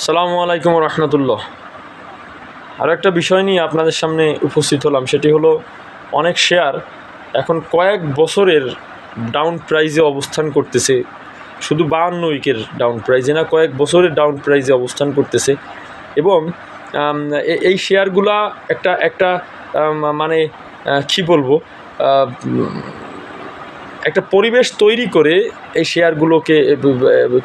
সালামু আলাইকুম রহমতুল্লাহ। আর একটা বিষয় নিয়ে আপনাদের সামনে উপস্থিত হলাম, সেটি হলো অনেক শেয়ার এখন কয়েক বছরের ডাউন প্রাইজে অবস্থান করতেছে, শুধু বাহান্ন উইকের ডাউন প্রাইজে না, কয়েক বছরের ডাউন প্রাইজে অবস্থান করতেছে এবং এই শেয়ারগুলা একটা একটা মানে কি বলব একটা পরিবেশ তৈরি করে এই শেয়ারগুলোকে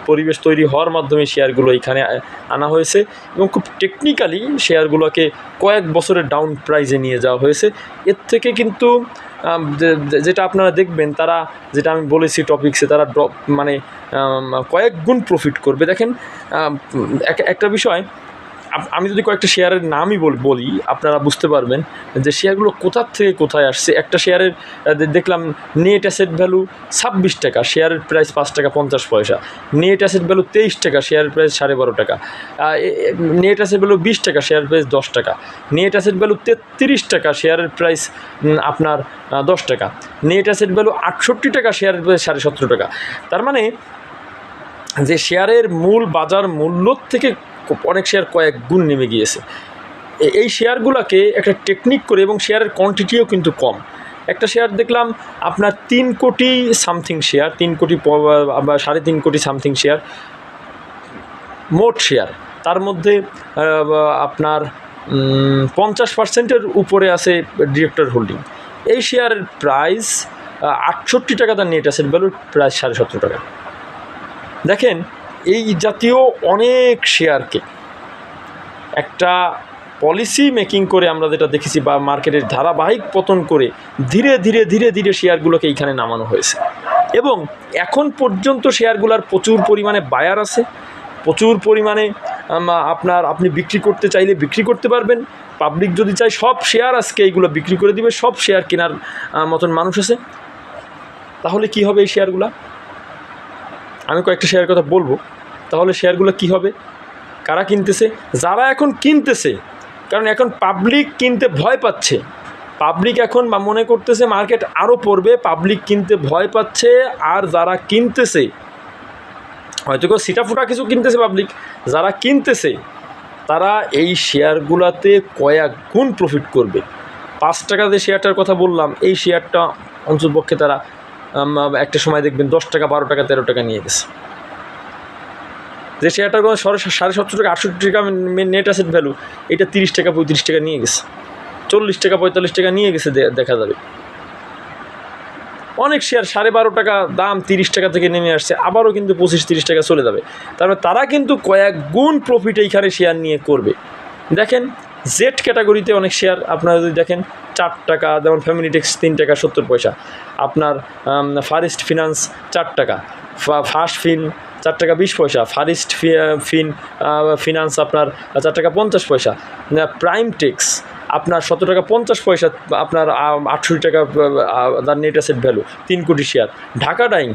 পরিবেশ তৈরি হওয়ার মাধ্যমে শেয়ারগুলো এখানে আনা হয়েছে এবং খুব টেকনিক্যালি শেয়ারগুলোকে কয়েক বছরের ডাউন প্রাইজে নিয়ে যাওয়া হয়েছে। এর থেকে কিন্তু যেটা আপনারা দেখবেন, তারা যেটা আমি বলেছি টপিক্সে তারা ড্রপ মানে কয়েক গুণ প্রফিট করবে। দেখেন এক- একটা বিষয় আমি যদি কয়েকটা শেয়ারের নামই বল- আপনারা বুঝতে পারবেন যে শেয়ারগুলো কোথার থেকে কোথায় আসছে। একটা শেয়ারের দেখলাম নেট অ্যাসেট ভ্যালু ছাব্বিশ টাকা, শেয়ারের প্রাইস পাঁচ টাকা পঞ্চাশ পয়সা। নেট অ্যাসেট ভ্যালু তেইশ টাকা, শেয়ারের প্রাইস সাড়ে বারো টাকা। নেট অ্যাসেট ভ্যালু বিশ টাকা, শেয়ারের প্রাইস দশ টাকা। নেট অ্যাসেট ভ্যালু তেত্রিশ টাকা, শেয়ারের প্রাইস আপনার দশ টাকা। নেট অ্যাসেট ভ্যালু আটষট্টি টাকা, শেয়ারের প্রাইস সাড়ে সতেরো টাকা। তার মানে যে শেয়ারের মূল বাজার মূল্য থেকে অনেক শেয়ার কয়েক গুণ নেমে গিয়েছে। এই শেয়ারগুলোকে একটা টেকনিক করে এবং শেয়ারের কোয়ান্টিটিও কিন্তু কম। একটা শেয়ার দেখলাম, আপনার তিন কোটি সামথিং শেয়ার তিন কোটি সাড়ে তিন কোটি সামথিং শেয়ার মোট শেয়ার তার মধ্যে আপনার পঞ্চাশ পার্সেন্টের উপরে আছে ডিরেক্টর হোল্ডিং এই শেয়ারের প্রাইস আটষট্টি টাকা তার নেট অ্যাসেট ভ্যালুর প্রায় সাড়ে সতেরো টাকা। দেখেন এই জাতীয় অনেক শেয়ারকে একটা পলিসি মেকিং করে আমরা যেটা দেখেছি বা মার্কেটের ধারাবাহিক পতন করে ধীরে ধীরে ধীরে ধীরে শেয়ারগুলোকে এইখানে নামানো হয়েছে। এবং এখন পর্যন্ত শেয়ারগুলোর প্রচুর পরিমাণে বায়ার আছে, প্রচুর পরিমাণে আপনার আপনি বিক্রি করতে চাইলে বিক্রি করতে পারবেন পাবলিক যদি চায় সব শেয়ার আজকে এইগুলো বিক্রি করে দিবে, সব শেয়ার কেনার মতন মানুষ আছে। তাহলে কি হবে এই শেয়ারগুলা আমি কয়েকটা শেয়ারের কথা বলব। তাহলে শেয়ারগুলো কি হবে? কারা কিনতেছে? যারা এখন কিনতেছে, কারণ এখন পাবলিক কিনতে ভয় পাচ্ছে। পাবলিক এখন মনে করতেছে মার্কেট আরও পড়বে পাবলিক কিনতে ভয় পাচ্ছে, আর যারা কিনতেছে, হয়তো কেউ সিটা ফুটা কিছু কিনতেছে পাবলিক যারা কিনতেছে, তারা এই শেয়ারগুলোতে কয়েক গুণ প্রফিট করবে। পাঁচ টাকা যে শেয়ারটার কথা বললাম, এই শেয়ারটা অন্ততপক্ষে তারা একটা সময় দেখবেন দশ টাকা, বারো টাকা, তেরো টাকা নিয়ে গেছে। যে শেয়ারটার কোনো সাড়ে সতেরো টাকা, আটষট্টি টাকা নেট অ্যাসেট ভ্যালু এটা তিরিশ টাকা, পঁয়ত্রিশ টাকা নিয়ে গেছে। চল্লিশ টাকা, পঁয়তাল্লিশ টাকা নিয়ে গেছে দেখা যাবে। অনেক শেয়ার সাড়ে বারো টাকা, দাম তিরিশ টাকা থেকে নেমে আসছে, আবারও কিন্তু পঁচিশ, তিরিশ টাকা চলে যাবে। তারপরে তারা কিন্তু কয়েক গুণ প্রফিট এইখানে শেয়ার নিয়ে করবে। দেখেন জেড ক্যাটাগরিতে অনেক শেয়ার আপনারা যদি দেখেন চার টাকা, যেমন ফ্যামিলি টেক্স তিন টাকা, সত্তর পয়সা। আপনার ফারেস্ট ফিনান্স চার টাকা। ফার্স্ট ফিন চার টাকা, বিশ পয়সা। ফারেস্ট ফিন ফিনান্স আপনার চার টাকা, পঞ্চাশ পয়সা। প্রাইম টেক্স আপনার সতেরো টাকা, পঞ্চাশ পয়সা, আপনার আটষট্টি টাকা তার নেট অ্যাসেট ভ্যালু তিন কোটি শেয়ার ঢাকা ডাইং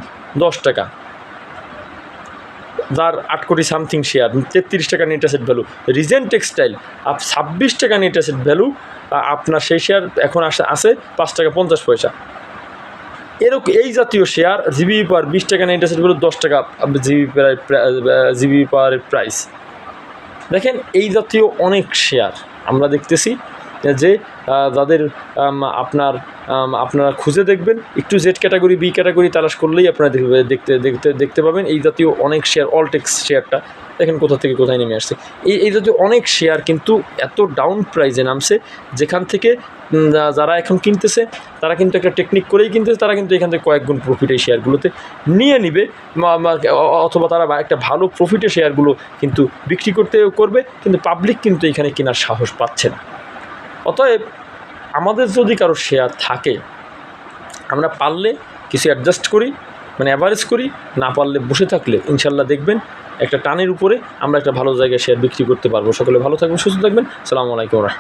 দশ টাকা। যার আট কোটি সামথিং শেয়ার তেত্রিশ টাকা net asset value Regent textile up ছাব্বিশ টাকা নেট অ্যাসেট ভ্যালু আপনার সেই শেয়ার এখন আসে আছে পাঁচ টাকা পঞ্চাশ পয়সা। এরকম এই জাতীয় শেয়ার জিবি পার বিশ টাকা নেট ভ্যালু দশ টাকা জিবি জিবি পার প্রাইস দেখেন, এই জাতীয় অনেক শেয়ার আমরা দেখতেছি যে যাদের আপনার আপনারা খুঁজে দেখবেন, একটু জেড ক্যাটাগরি বি ক্যাটাগরি তালাশ করলেই আপনারা দেখতে দেখতে দেখতে পাবেন। এই জাতীয় অনেক শেয়ার অলটেক্স শেয়ারটা দেখেন কোথা থেকে কোথায় নেমে আসছে। এই এই জাতীয় অনেক শেয়ার কিন্তু এত ডাউন প্রাইজে নামছে, যেখান থেকে যারা এখন কিনতেছে, তারা কিন্তু একটা টেকনিক করেই কিনতেছে, তারা কিন্তু এখান থেকে কয়েক গুণ প্রফিট এই শেয়ারগুলোতে নিয়ে নিবে। অথবা তারা একটা ভালো প্রফিটে শেয়ারগুলো কিন্তু বিক্রি করতে করবে, কিন্তু পাবলিক কিন্তু এখানে কেনার সাহস পাচ্ছে না। অতএব আমাদের যদি কারও শেয়ার থাকে, আমরা পারলে কিছু অ্যাডজাস্ট করি মানে অ্যাভারেজ করি, না পারলে বসে থাকলে ইনশাল্লাহ দেখবেন একটা টানের উপরে আমরা একটা ভালো জায়গায় শেয়ার বিক্রি করতে পারব। সকলে ভালো থাকবেন, সুস্থ থাকবেন। সালামু আলাইকুম